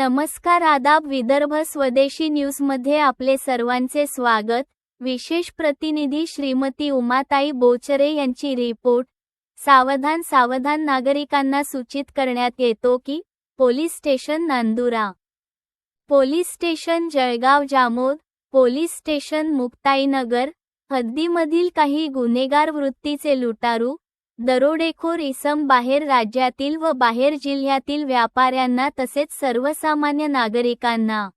नमस्कार आदाब विदर्भ स्वदेशी न्यूजमध्ये आपले सर्वांचे स्वागत. विशेष प्रतिनिधी श्रीमती उमाताई बोचरे यांची रिपोर्ट. सावधान सावधान नागरिकांना सूचित करण्यात येतो की police station Nandura. Police station Jalgaon Jamod police station Muktainagar हद्दीमधील काही गुन्हेगार वृत्तीचे लुटारू दरोडेखोर इसम बाहेर राज्यातील व बाहेर जिल्ह्यातील व्यापाऱ्यांना तसेच सर्वसामान्य नागरिकांना.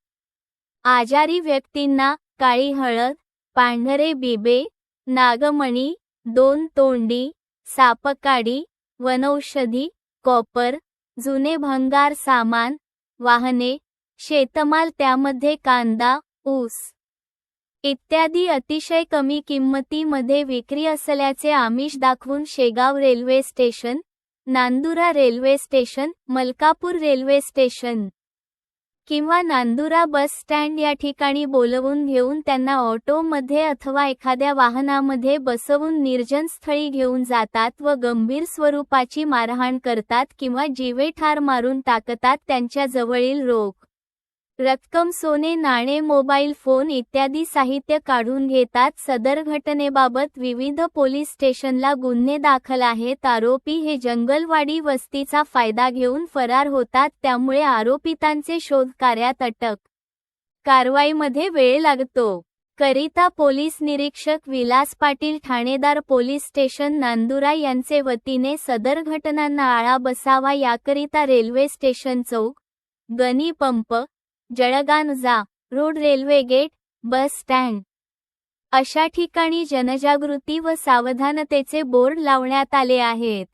आजारी व्यक्तींना काळी हळद पांढरे बिबे नागमणी दोन तोंडी सापकाडी वनौषधी कॉपर जुने भंगार सामान वाहने शेतमाल त्यामध्ये कांदा ऊस. इत्यादी अतिशय कमी किंमतीमध्ये विक्री असल्याचे आमिष दाखवून Shegaon railway station Nandura railway station Malkapur railway station किंवा नांदुरा बस स्टँड या ठिकाणी बोलवून घेऊन त्यांना ऑटोमध्ये अथवा एखाद्या वाहनामध्ये बसवून निर्जन स्थळी घेऊन जातात व गंभीर स्वरूपाची मारहाण करतात किंवा जीवे ठार मारून टाकतात त्यांच्या जवळील रोख रक्कम सोने नाणे मोबाईल फोन इत्यादी साहित्य काढून घेतात. सदर घटनेबाबत विविध पोलीस स्टेशनला गुन्हे दाखल आहेत. आरोपी हे जंगलवाडी वस्तीचा फायदा घेऊन फरार होतात. त्यामुळे आरोपितांचे शोध कार्यात अटक. कारवाईमध्ये वेळ लागतो. करिता पोलीस निरीक्षक विलास पाटील ठाणेदार पोलीस स्टेशन नांदुरा यांचे वतीने सदर घटनांना आळा बसावा याकरिता रेल्वे स्टेशन चौक Gani pump जळगानुजा road railway gate bus stand. अशा ठिकाणी जनजागृती व सावधानतेचे बोर्ड लावण्यात आले आहेत.